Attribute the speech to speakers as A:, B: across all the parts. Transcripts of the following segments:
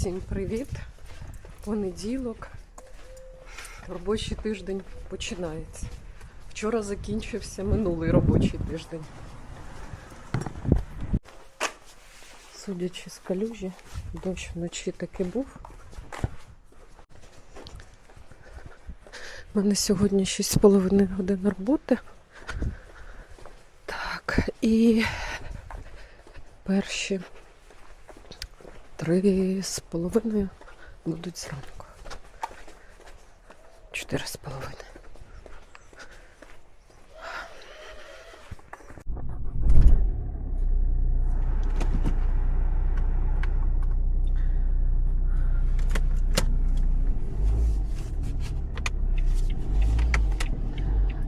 A: Всім привіт! Понеділок. Робочий тиждень починається. Вчора закінчився минулий робочий тиждень. Судячи з калюжі, дощ вночі таки був. У мене сьогодні 6,5 годин роботи. Так, і перші три з половиною будуть зранку. Чотири з половиною.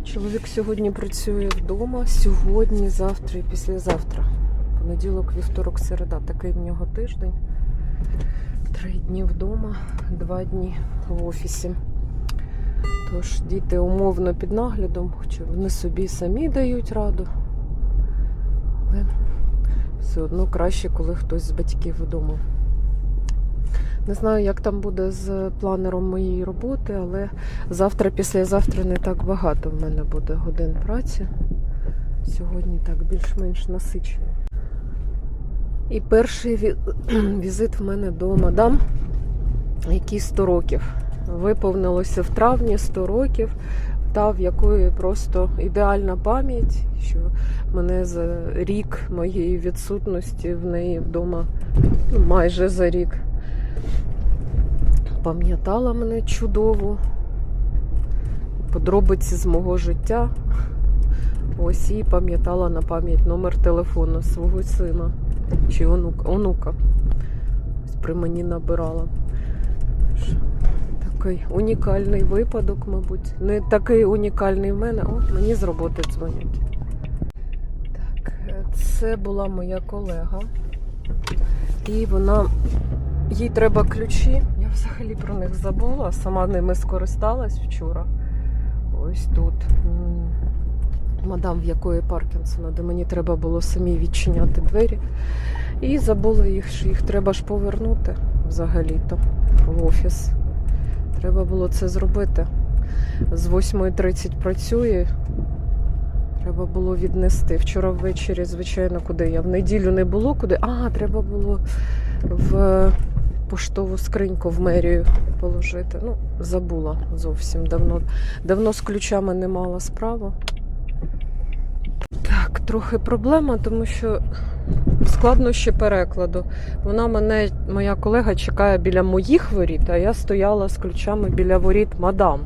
A: Чоловік сьогодні працює вдома. Сьогодні, завтра і післязавтра. Понеділок, вівторок, середа. Такий в нього тиждень. Три дні вдома, два дні в офісі. Тож діти умовно під наглядом, хоча вони собі самі дають раду. Але все одно краще, коли хтось з батьків вдома. Не знаю, як там буде з планером моєї роботи, але завтра, післязавтра не так багато в мене буде годин праці. Сьогодні так більш-менш насичено. І перший візит в мене до мадам, якій 100 років. Виповнилося в травні 100 років, та в якої просто ідеальна пам'ять, що мене за рік моєї відсутності в неї вдома ну, майже за рік пам'ятала мене чудово, подробиці з мого життя. Ось і пам'ятала на пам'ять номер телефону свого сина чи онука. онука. При мені набирала. Такий унікальний випадок, мабуть. Не такий унікальний в мене. О, мені з роботи дзвонять. Так, це була моя колега. І вона їй треба ключі. Я взагалі про них забула, сама ними скористалась вчора. Ось тут. Мадам, в якої Паркінсона, де мені треба було самі відчиняти двері. І забула їх, що їх треба ж повернути взагалі-то в офіс. Треба було це зробити. З 8.30 працює. Треба було віднести. Вчора ввечері, звичайно, куди я? В неділю не було куди. А, треба було в поштову скриньку в мерію положити. Ну, забула зовсім давно. Давно з ключами не мала справу. Так, трохи проблема, тому що складнощі перекладу. Вона мене, моя колега, чекає біля моїх воріт, а я стояла з ключами біля воріт мадам.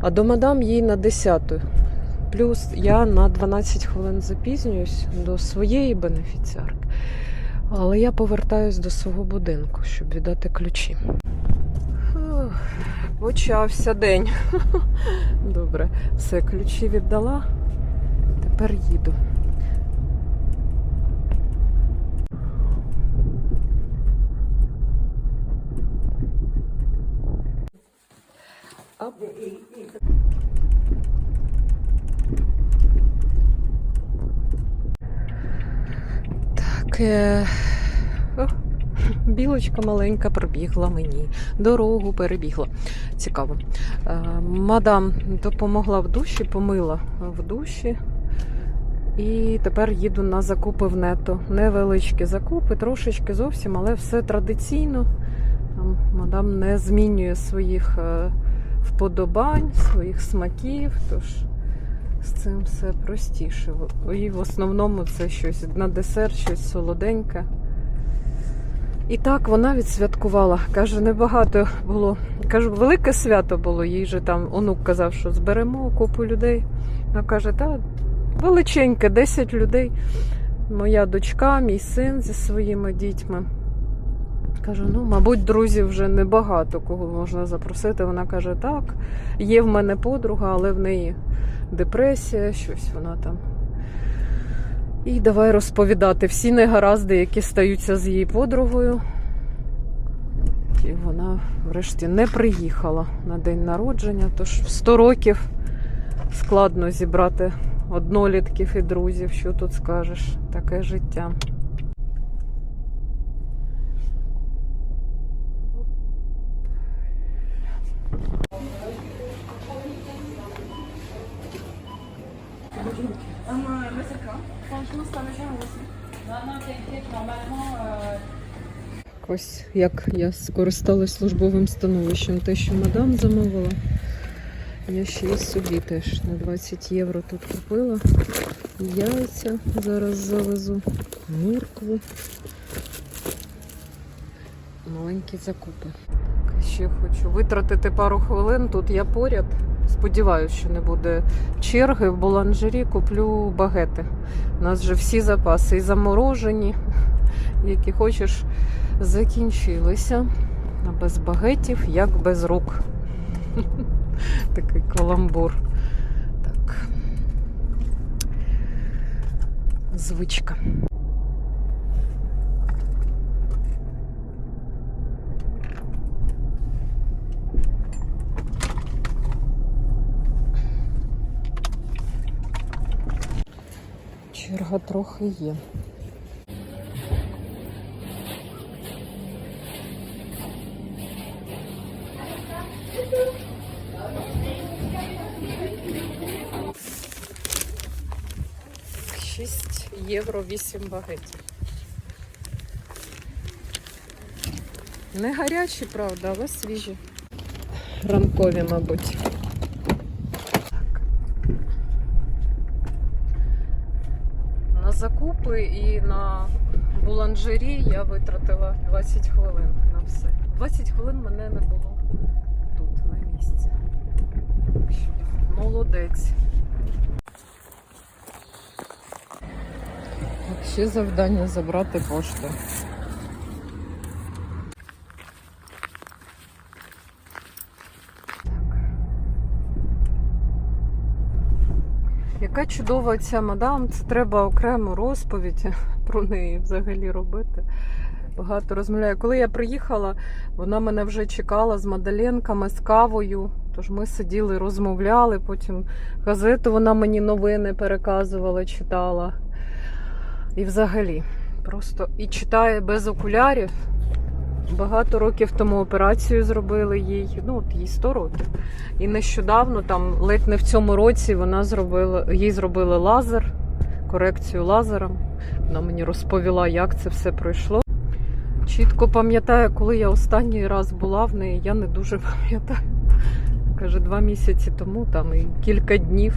A: А до мадам їй на 10. Плюс я на 12 хвилин запізнююсь до своєї бенефіціарки. Але я повертаюсь до свого будинку, щоб віддати ключі. Фух, Почався день. Добре, все, ключі віддала. Тепер їду. Так. Е... Білочка маленька пробігла мені, дорогу перебігла. Цікаво. Е, Мадам допомогла в душі, помила в душі. І тепер їду на закупи в нето. Невеличкі закупи, трошечки зовсім, але все традиційно. Там мадам не змінює своїх е, вподобань, своїх смаків. Тож з цим все простіше. І в основному це щось на десерт, щось солоденьке. І так вона відсвяткувала. Каже, небагато було. Кажу, велике свято було. Їй же там онук казав, що зберемо купу людей. Вона каже, та величеньке, 10 людей. Моя дочка, мій син зі своїми дітьми. Кажу, ну, мабуть, друзів вже небагато кого можна запросити. Вона каже, так, є в мене подруга, але в неї депресія, щось вона там. І давай розповідати всі негаразди, які стаються з її подругою. І вона врешті не приїхала на день народження, тож в 100 років складно зібрати однолітків і друзів, що тут скажеш, таке життя. Ось як я скористалась службовим становищем, те, що мадам замовила. Я ще й собі теж на 20 євро тут купила. Яйця зараз завезу, моркву. Маленькі закупи. Ще хочу витратити пару хвилин. Тут я поряд. Сподіваюсь, що не буде черги. В буланжері куплю багети. У нас вже всі запаси і заморожені, які хочеш, закінчилися. А без багетів, як без рук. Такий каламбур. Так. Звичка. Черга трохи є. Шість євро вісім багетів. Не гарячі, правда, але свіжі. Ранкові, мабуть. Так. На закупи і на буланжері я витратила 20 хвилин на все. 20 хвилин мене не було тут, на місці. Молодець. Так, Ще завдання забрати пошту. Яка чудова ця мадам, це треба окрему розповідь про неї взагалі робити. Багато розмовляю. Коли я приїхала, вона мене вже чекала з мадаленками, з кавою. Тож ми сиділи, розмовляли. Потім газету вона мені новини переказувала, читала. І взагалі, просто і читає без окулярів. Багато років тому операцію зробили їй, ну от їй 100 років. І нещодавно, там ледь не в цьому році, вона зробила, їй зробили лазер, корекцію лазером. Вона мені розповіла, як це все пройшло. Чітко пам'ятаю, коли я останній раз була в неї, я не дуже пам'ятаю. Каже, два місяці тому, там і кілька днів.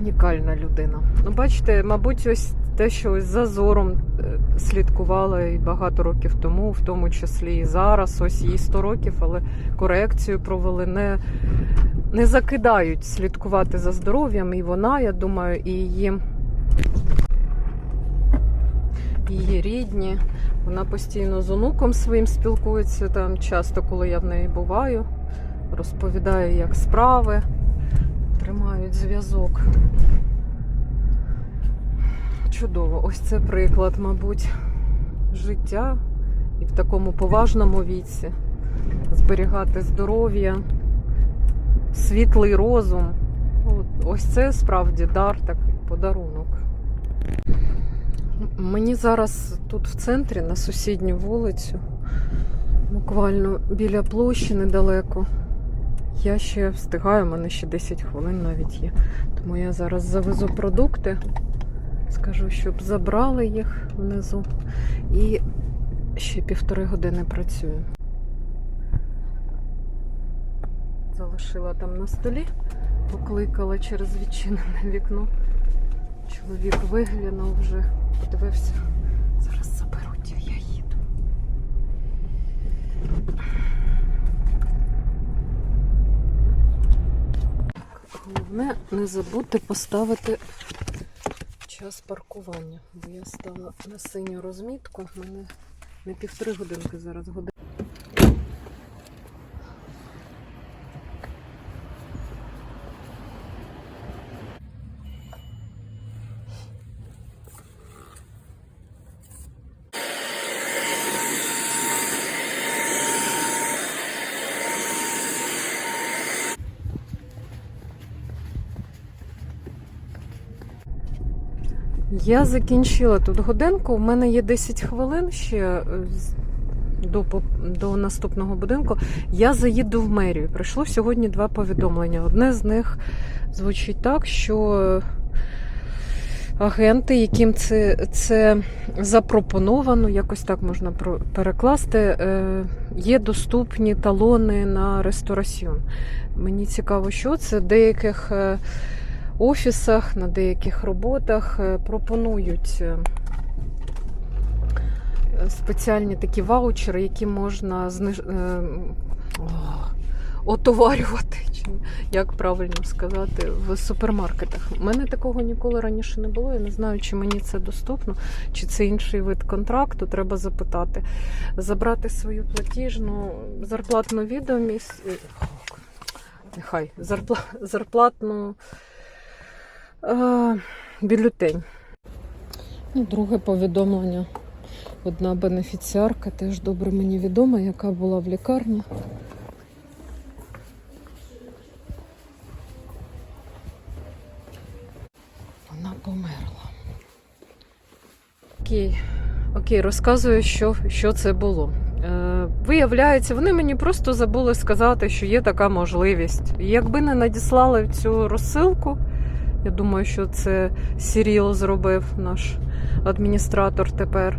A: Унікальна людина. Ну, бачите, мабуть, ось те, що ось за е, слідкувала і багато років тому, в тому числі і зараз. Ось їй 100 років, але корекцію провели. Не, не закидають слідкувати за здоров'ям. І вона, я думаю, і її, її рідні. Вона постійно з онуком своїм спілкується там часто, коли я в неї буваю. Розповідає, як справи, тримають зв'язок. Чудово. Ось це приклад, мабуть, життя і в такому поважному віці. Зберігати здоров'я, світлий розум. Ось це справді дар, такий подарунок. Мені зараз тут в центрі, на сусідню вулицю, буквально біля площі недалеко. Я ще встигаю, у мене ще 10 хвилин навіть є. Тому я зараз завезу продукти. Скажу, щоб забрали їх внизу. І ще півтори години працюю. Залишила там на столі, покликала через відчинене вікно. Чоловік виглянув вже, подивився. Зараз заберуть, я їду. Головне не забути поставити час паркування, бо я стала на синю розмітку. Мене не півтори годинки зараз година. Я закінчила тут годинку. У мене є 10 хвилин ще. е, до, до наступного будинку, я заїду в мерію. Прийшло сьогодні два повідомлення. Одне з них звучить так, що агенти, яким це, це запропоновано, якось так можна перекласти, е, є доступні талони на рестораціон. Мені цікаво, що це деяких е, офісах, на деяких роботах е, пропонують. е, Спеціальні такі ваучери, які можна зниж... е, отоварювати, як правильно сказати, в супермаркетах. У мене такого ніколи раніше не було. Я не знаю, чи мені це доступно, чи це інший вид контракту. Треба запитати. Забрати свою платіжну зарплатну відомість. Нехай зарплатну е, бюлетень. Ну, друге повідомлення. Одна бенефіціарка теж добре мені відома, яка була в лікарні. Вона померла. Окей, Окей розказую, що, що це було. Е, виявляється, вони мені просто забули сказати, що є така можливість. Якби не надіслали цю розсилку, я думаю, що це Сіріл зробив наш адміністратор тепер.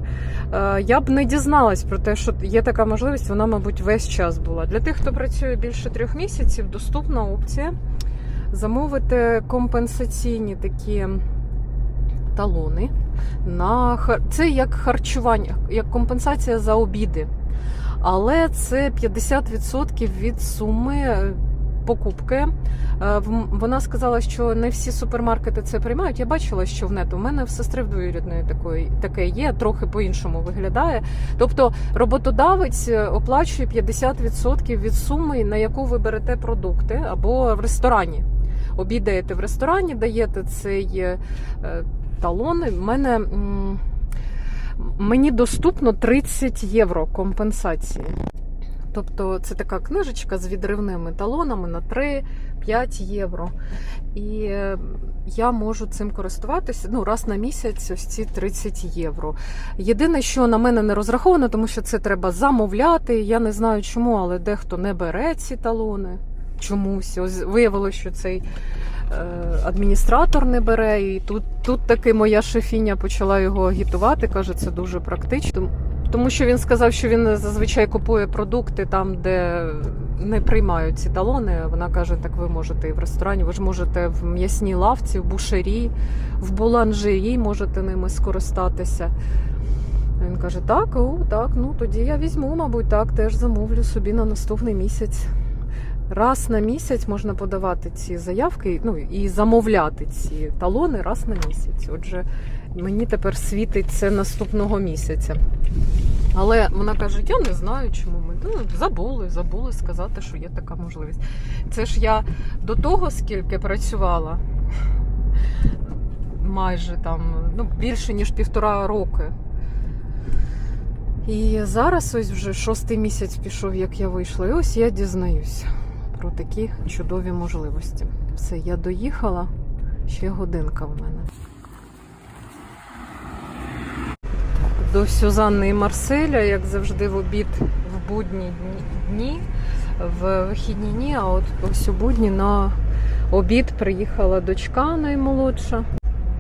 A: Е, Я б не дізналась про те, що є така можливість, вона, мабуть, весь час була. Для тих, хто працює більше трьох місяців, доступна опція замовити компенсаційні такі талони. На це як харчування, як компенсація за обіди. Але це 50% від суми е, покупки. Е, Вона сказала, що не всі супермаркети це приймають. Я бачила, що в нету. У мене в сестри в двоюрідної такої таке є, трохи по-іншому виглядає. Тобто роботодавець е, оплачує 50% від суми, на яку ви берете продукти, або в ресторані. Обідаєте в ресторані, даєте цей е, талон. У мене мені доступно 30 євро компенсації. Тобто це така книжечка з відривними талонами на 3-5 євро. І е, я можу цим користуватися ну, раз на місяць ось ці 30 євро. Єдине, що на мене не розраховано, тому що це треба замовляти. Я не знаю чому, але дехто не бере ці талони. Чомусь Ось виявилося, що цей е, адміністратор не бере. І тут, тут таки моя шефіня почала його агітувати. каже, це дуже практично. Тому що він сказав, що він зазвичай купує продукти там, де не приймають ці талони. Вона каже: так ви можете і в ресторані, ви ж можете в м'ясній лавці, в бушері, в буланжері можете ними скористатися. Він каже: так, о, так, ну тоді я візьму, мабуть, так, теж замовлю собі на наступний місяць. Раз на місяць можна подавати ці заявки, ну і замовляти ці талони раз на місяць. Отже, мені тепер світить це наступного місяця. Але вона каже: я не знаю, чому ми ну, забули, забули сказати, що є така можливість. Це ж я до того, скільки працювала, майже там ну, більше ніж півтора роки. І зараз ось вже шостий місяць пішов, як я вийшла, і ось я дізнаюся про такі чудові можливості. Все, я доїхала, ще годинка в мене. До Сюзанни і Марселя, як завжди, в обід в будні дні, в вихідні дні, а от ось у будні на обід приїхала дочка наймолодша.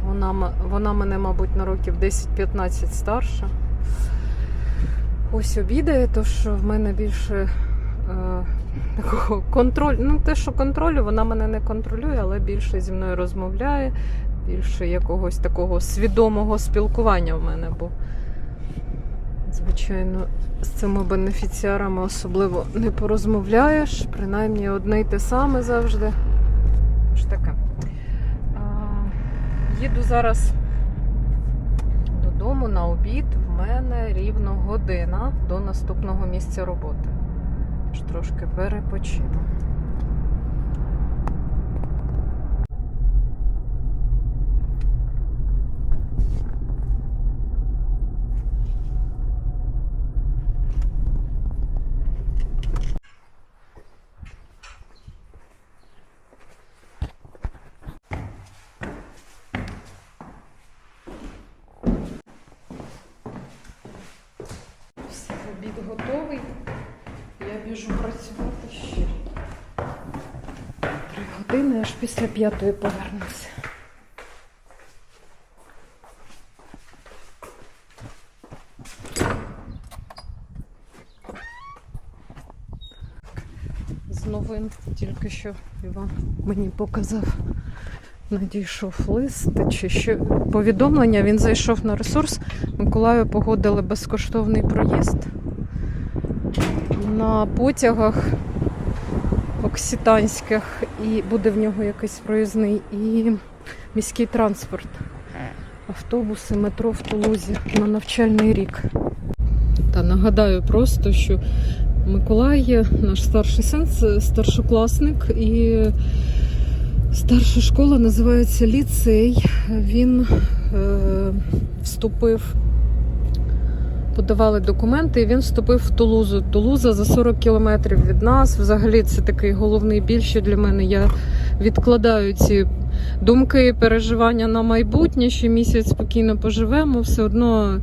A: Вона, вона мене, мабуть, на років 10-15 старша. Ось обідає, тож в мене більше е, такого контроль. Ну, те, що контролю, вона мене не контролює, але більше зі мною розмовляє, більше якогось такого свідомого спілкування в мене. Бо, звичайно, з цими бенефіціарами особливо не порозмовляєш, принаймні одне й те саме завжди. Ж таке. Їду зараз додому на обід. В мене рівно година до наступного місця роботи. Тож трошки перепочину. Все, обід готовий. біжу працювати ще. Три години, аж після п'ятої повернуся. З новин тільки що Іван мені показав. Надійшов лист чи що повідомлення. Він зайшов на ресурс. Миколаю погодили безкоштовний проїзд на потягах окситанських, і буде в нього якийсь проїзний і міський транспорт. Автобуси, метро в Тулузі на навчальний рік. Та нагадаю просто, що Миколай, наш старший син, старшокласник, і старша школа називається ліцей. Він е, вступив, подавали документи, і він вступив в Тулузу. Тулуза за 40 кілометрів від нас. Взагалі, це такий головний біль, що для мене. Я відкладаю ці думки, переживання на майбутнє. Ще місяць спокійно поживемо. Все одно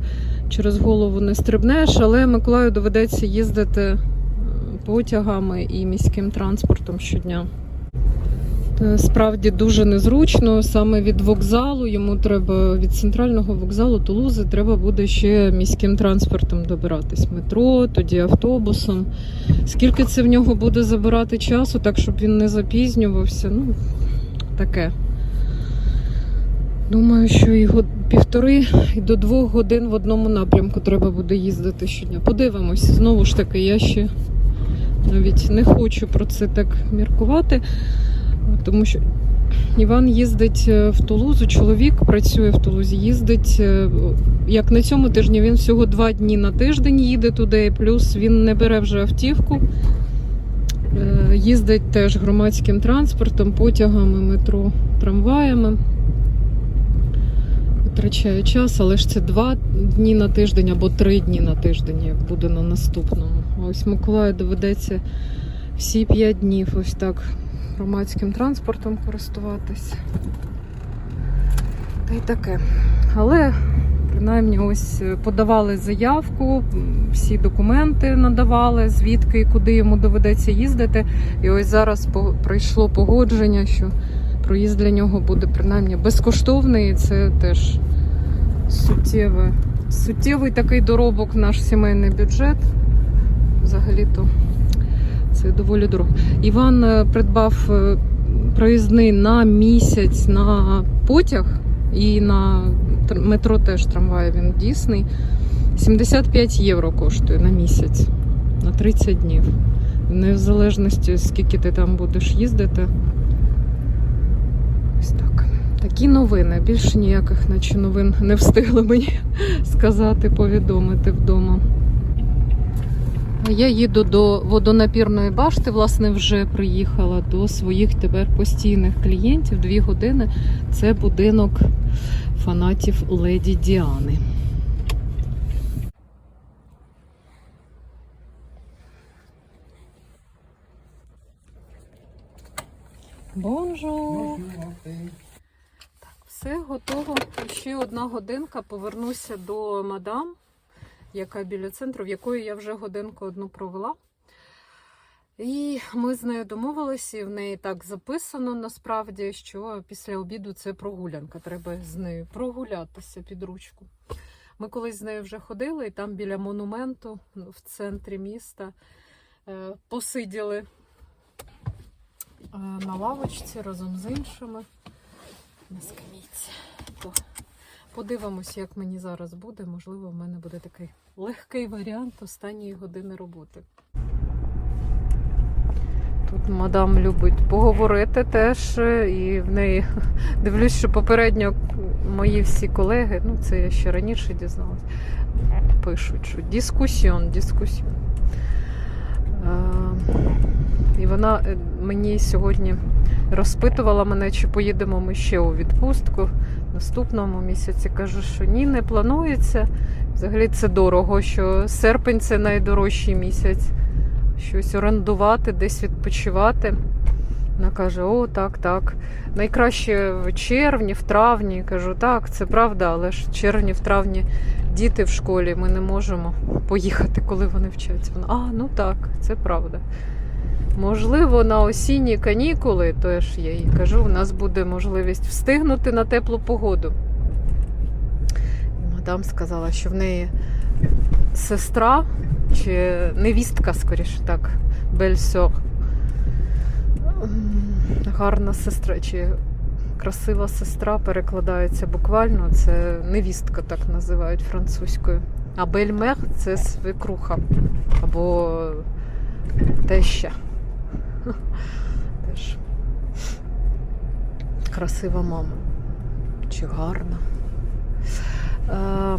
A: через голову не стрибнеш, але Миколаю доведеться їздити е, потягами і міським транспортом щодня. Та Справді дуже незручно. Саме від вокзалу йому треба від центрального вокзалу Тулузи треба буде ще міським транспортом добиратись. Метро, тоді автобусом. Скільки це в нього буде забирати часу, так щоб він не запізнювався? Ну, таке. Думаю, що і півтори і до двох годин в одному напрямку треба буде їздити щодня. Подивимось. Знову ж таки, я ще навіть не хочу про це так міркувати, тому що Іван їздить е, в Тулузу, чоловік працює в Тулузі, їздить е, як на цьому тижні. Він всього два дні на тиждень їде туди, плюс він не бере вже автівку. Е, Їздить теж громадським транспортом, потягами, метро, трамваями витрачає час, але ж це два дні на тиждень або три дні на тиждень, як буде на наступному. Ось Миколаю доведеться всі п'ять днів ось так громадським транспортом користуватись. Та й таке. Але принаймні ось е, подавали заявку, всі документи надавали, звідки і куди йому доведеться їздити. І ось зараз прийшло погодження, що проїзд для нього буде принаймні безкоштовний, і це теж суттєве, суттєвий такий доробок наш сімейний бюджет. Взагалі-то це доволі дорого. Іван е, придбав е, проїзний на місяць на потяг і на метро теж трамвай він дійсний. 75 євро коштує на місяць на 30 днів. Не в залежності, скільки ти там будеш їздити. Ось так. Такі новини. Більше ніяких, наче новин не встигли мені сказати, повідомити вдома. Я їду до водонапірної башти, власне, вже приїхала до своїх тепер постійних клієнтів. Дві години. Це будинок фанатів леді Діани. Бонжур! Все готово. Ще одна годинка. Повернуся до мадам, яка біля центру, в якої я вже годинку одну провела. І ми з нею домовилися, і в неї так записано насправді, що після обіду це прогулянка. Треба з нею прогулятися під ручку. Ми колись з нею вже ходили, і там біля монументу ну, в центрі міста е, посиділи е, на лавочці разом з іншими на скамійці. Подивимось, як мені зараз буде. Можливо, в мене буде такий легкий варіант останньої години роботи. Тут мадам любить поговорити теж, і в неї дивлюсь, що попередньо мої всі колеги, ну це я ще раніше дізналась, пишуть, що дискусіон, дискусіон. Е, І вона е, мені сьогодні розпитувала мене, чи поїдемо ми ще у відпустку в наступному місяці. Кажу, що ні, не планується. Взагалі це дорого, що серпень це найдорожчий місяць. Щось орендувати, десь відпочивати. Вона каже: О, так, так. Найкраще в червні, в травні. Кажу, так, це правда, але ж в червні, в травні діти в школі, ми не можемо поїхати, коли вони вчаться. Вона, а, ну так, це правда. Можливо, на осінні канікули, то ж я їй кажу, у нас буде можливість встигнути на теплу погоду. Мадам сказала, що в неї сестра чи невістка, скоріше так, Бельсьор. Гарна сестра чи красива сестра перекладається буквально. Це невістка, так називають французькою. А бельмех це свекруха або теща. Теж красива мама. Чи гарна. Е,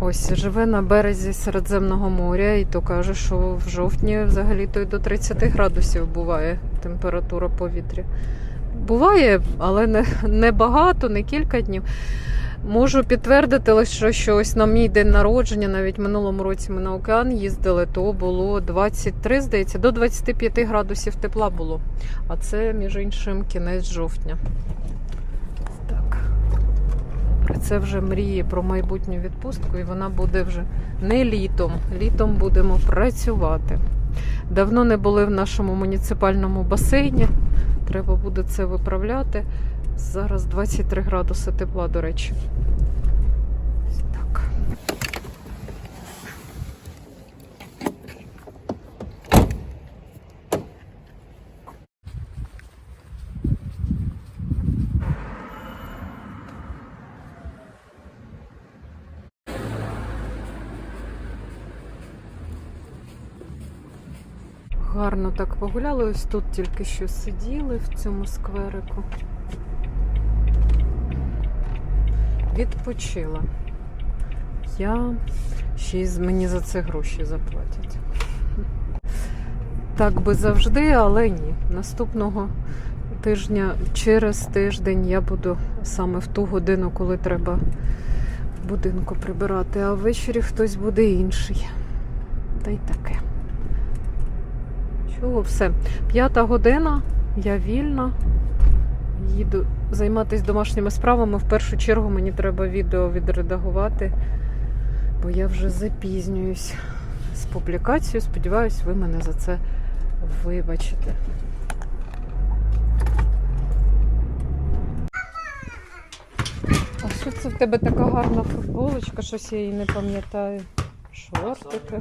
A: ось живе на березі Середземного моря, і то каже, що в жовтні взагалі то й до 30 градусів буває температура повітря. Буває, але не, не багато, не кілька днів. Можу підтвердити лише, що ось на мій день народження, навіть минулому році ми на океан їздили, то було 23, здається, до 25 градусів тепла було. А це, між іншим, кінець жовтня. Це вже мріє про майбутню відпустку, і вона буде вже не літом. Літом будемо працювати. Давно не були в нашому муніципальному басейні. Треба буде це виправляти. Зараз 23 градуси тепла, до речі. Так. Гарно так погуляли. Ось тут тільки що сиділи в цьому скверику. Відпочила. Я ще мені за це гроші заплатять. Так би завжди, але ні. Наступного тижня через тиждень я буду саме в ту годину, коли треба будинку прибирати, а ввечері хтось буде інший. Та й таке. Чого все? П'ята година, я вільна. Їду займатися домашніми справами. В першу чергу мені треба відео відредагувати, бо я вже запізнююсь з публікацією. Сподіваюсь, ви мене за це вибачите. А що це в тебе така гарна футболочка? Щось я її не пам'ятаю. Шортики.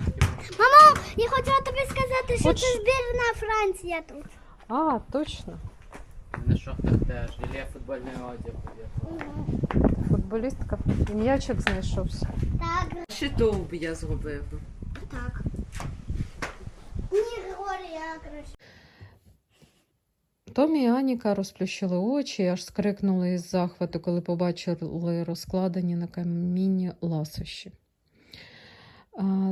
B: Я хотіла тобі сказати, що
A: Хоч-
B: це збірна Франція тут.
A: А, точно.
C: На шортах теж, і я футбольний одяг.
A: Футболістка. І м'ячик знайшовся.
B: Так,
A: Ще довб я зробив.
B: так. Ні, Григорія, краще.
A: Томі і Аніка розплющили очі, і аж скрикнули із захвату, коли побачили розкладені на камінні ласощі.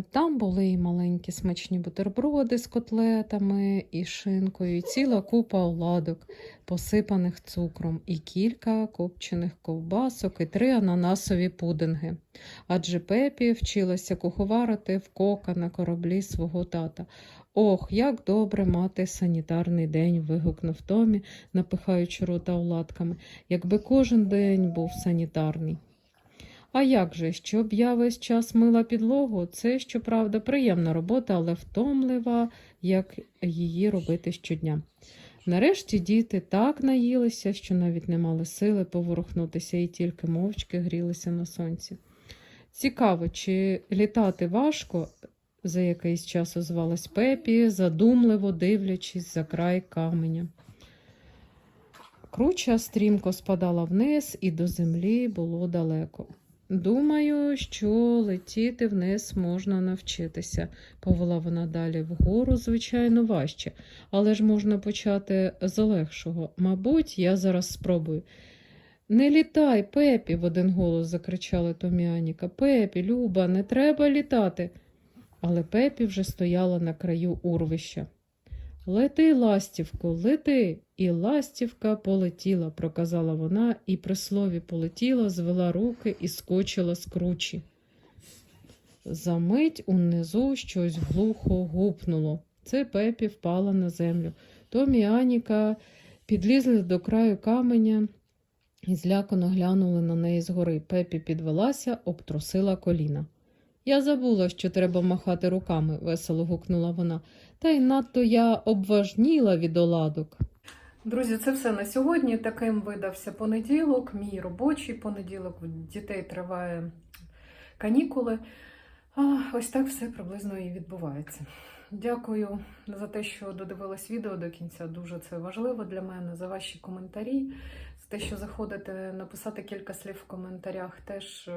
A: Там були і маленькі смачні бутерброди з котлетами, і шинкою, і ціла купа оладок, посипаних цукром, і кілька копчених ковбасок, і три ананасові пудинги. Адже Пепі вчилася куховарити в кока на кораблі свого тата. Ох, як добре мати санітарний день. вигукнув Томі, напихаючи рота оладками, якби кожен день був санітарний. А як же, щоб я весь час мила підлогу, це, щоправда, приємна робота, але втомлива, як її робити щодня. Нарешті діти так наїлися, що навіть не мали сили поворухнутися і тільки мовчки грілися на сонці. Цікаво, чи літати важко, за якийсь час озвалась Пепі, задумливо дивлячись за край каменя. Круча стрімко спадала вниз, і до землі було далеко. Думаю, що летіти вниз можна навчитися, повела вона далі вгору, звичайно, важче, але ж можна почати з легшого. Мабуть, я зараз спробую. Не літай, Пепі, в один голос закричали Томі і Аніка. Пепі, Люба, не треба літати. Але Пепі вже стояла на краю урвища. Лети, ластівко, лети. І ластівка полетіла, проказала вона, і при слові полетіла, звела руки і скочила з кручі. Замить унизу щось глухо гупнуло. Це Пепі впала на землю. Томі і Аніка підлізли до краю каменя і злякано глянули на неї згори. Пепі підвелася, обтрусила коліна. Я забула, що треба махати руками, весело гукнула вона. Та й надто я обважніла від оладок. Друзі, це все на сьогодні. Таким видався понеділок, мій робочий понеділок. В дітей триває канікули. А, ось так все приблизно і відбувається. Дякую за те, що додивились відео до кінця. Дуже це важливо для мене, за ваші коментарі, за те, що заходите написати кілька слів в коментарях, теж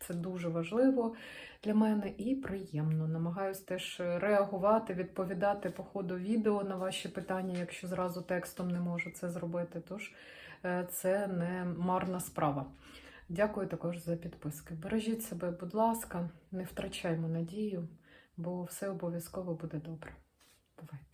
A: це дуже важливо для мене і приємно. Намагаюсь теж реагувати, відповідати по ходу відео на ваші питання, якщо зразу текстом не можу це зробити. Тож е, це не марна справа. Дякую також за підписки. Бережіть себе, будь ласка, не втрачаймо надію, бо все обов'язково буде добре. Бувайте!